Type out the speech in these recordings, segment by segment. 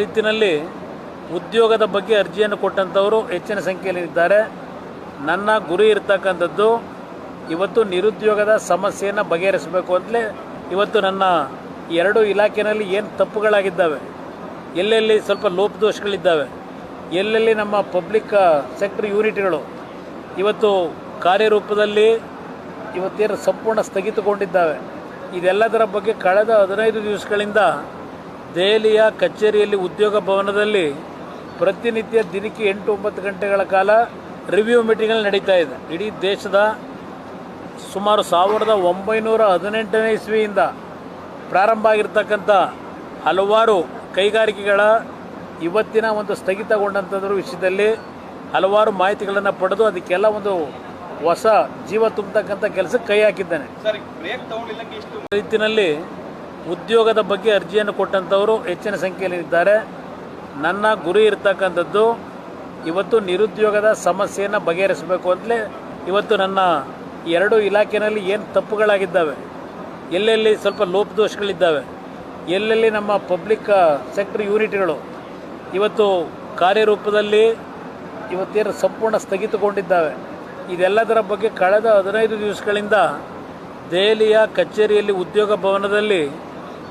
ರೀತಿಯಲ್ಲಿ ಉದ್ಯೋಗದ ಬಗ್ಗೆ ಅರ್ಜಿಯನ್ನು ಕೊಟ್ಟಂಥವರು ಹೆಚ್ಚಿನ ಸಂಖ್ಯೆಯಲ್ಲಿ ಇದ್ದಾರೆ. ನನ್ನ ಗುರಿ ಇರ್ತಕ್ಕಂಥದ್ದು ಇವತ್ತು ನಿರುದ್ಯೋಗದ ಸಮಸ್ಯೆಯನ್ನು ಬಗೆಹರಿಸಬೇಕು ಅಂತಲೇ ಇವತ್ತು ನನ್ನ ಎರಡು ಇಲಾಖೆಯಲ್ಲಿ ಏನು ತಪ್ಪುಗಳಾಗಿದ್ದಾವೆ, ಎಲ್ಲೆಲ್ಲಿ ಸ್ವಲ್ಪ ಲೋಪದೋಷಗಳಿದ್ದಾವೆ, ಎಲ್ಲೆಲ್ಲಿ ನಮ್ಮ ಪಬ್ಲಿಕ್ ಸೆಕ್ಟರ್ ಯೂನಿಟ್ಗಳು ಇವತ್ತು ಕಾರ್ಯರೂಪದಲ್ಲಿ ಇವತ್ತೇನು ಸಂಪೂರ್ಣ ಸ್ಥಗಿತಗೊಂಡಿದ್ದಾವೆ, ಇದೆಲ್ಲದರ ಬಗ್ಗೆ ಕಳೆದ ಹದಿನೈದು ದಿವಸಗಳಿಂದ ದೆಹಲಿಯ ಕಚೇರಿಯಲ್ಲಿ ಉದ್ಯೋಗ ಭವನದಲ್ಲಿ ಪ್ರತಿನಿತ್ಯ ದಿನಕ್ಕೆ ಎಂಟು ಒಂಬತ್ತು ಗಂಟೆಗಳ ಕಾಲ ರಿವ್ಯೂ ಮೀಟಿಂಗಲ್ಲಿ ನಡೀತಾ ಇದೆ. ಇಡೀ ದೇಶದ ಸುಮಾರು ಸಾವಿರದ ಒಂಬೈನೂರ ಹದಿನೆಂಟನೇ ಇಸ್ವಿಯಿಂದ ಪ್ರಾರಂಭ ಆಗಿರ್ತಕ್ಕಂಥ ಹಲವಾರು ಕೈಗಾರಿಕೆಗಳ ಇವತ್ತಿನ ಒಂದು ಸ್ಥಗಿತಗೊಂಡಂಥದ್ರ ವಿಷಯದಲ್ಲಿ ಹಲವಾರು ಮಾಹಿತಿಗಳನ್ನು ಪಡೆದು ಅದಕ್ಕೆಲ್ಲ ಒಂದು ಹೊಸ ಜೀವ ತುಂಬತಕ್ಕಂಥ ಕೆಲಸಕ್ಕೆ ಕೈ ಹಾಕಿದ್ದಾನೆ. ರೀತಿಯಲ್ಲಿ ಉದ್ಯೋಗದ ಬಗ್ಗೆ ಅರ್ಜಿಯನ್ನು ಕೊಟ್ಟಂಥವರು ಹೆಚ್ಚಿನ ಸಂಖ್ಯೆಯಲ್ಲಿದ್ದಾರೆ. ನನ್ನ ಗುರಿ ಇರ್ತಕ್ಕಂಥದ್ದು ಇವತ್ತು ನಿರುದ್ಯೋಗದ ಸಮಸ್ಯೆಯನ್ನು ಬಗೆಹರಿಸಬೇಕು ಅಂತಲೇ ಇವತ್ತು ನನ್ನ ಎರಡು ಇಲಾಖೆಯಲ್ಲಿ ಏನು ತಪ್ಪುಗಳಾಗಿದ್ದಾವೆ, ಎಲ್ಲೆಲ್ಲಿ ಸ್ವಲ್ಪ ಲೋಪದೋಷಗಳಿದ್ದಾವೆ, ಎಲ್ಲೆಲ್ಲಿ ನಮ್ಮ ಪಬ್ಲಿಕ್ ಸೆಕ್ಟರ್ ಯೂನಿಟ್ಗಳು ಇವತ್ತು ಕಾರ್ಯರೂಪದಲ್ಲಿ ಇವತ್ತೇನು ಸಂಪೂರ್ಣ ಸ್ಥಗಿತಗೊಂಡಿದ್ದಾವೆ. ಇದೆಲ್ಲದರ ಬಗ್ಗೆ ಕಳೆದ ಹದಿನೈದು ದಿವಸಗಳಿಂದ ದೆಹಲಿಯ ಕಚೇರಿಯಲ್ಲಿ ಉದ್ಯೋಗ ಭವನದಲ್ಲಿ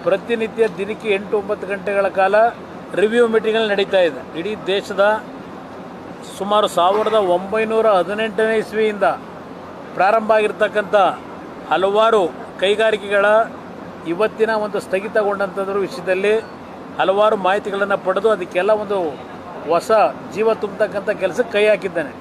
ಪ್ರತಿನಿತ್ಯ ದಿನಕ್ಕೆ ಎಂಟು ಒಂಬತ್ತು ಗಂಟೆಗಳ ಕಾಲ ರಿವ್ಯೂ ಮೀಟಿಂಗ್ಗಳು ನಡೀತಾ ಇದೆ. ಇಡೀ ದೇಶದ ಸುಮಾರು ಸಾವಿರದ ಒಂಬೈನೂರ ಹದಿನೆಂಟನೇ ಇಸ್ವಿಯಿಂದ ಪ್ರಾರಂಭ ಆಗಿರ್ತಕ್ಕಂಥ ಹಲವಾರು ಕೈಗಾರಿಕೆಗಳ ಇವತ್ತಿನ ಒಂದು ಸ್ಥಗಿತಗೊಂಡಂಥದ್ರ ವಿಷಯದಲ್ಲಿ ಹಲವಾರು ಮಾಹಿತಿಗಳನ್ನು ಪಡೆದು ಅದಕ್ಕೆಲ್ಲ ಒಂದು ಹೊಸ ಜೀವ ತುಂಬತಕ್ಕಂಥ ಕೆಲಸಕ್ಕೆ ಕೈ ಹಾಕಿದ್ದೇನೆ.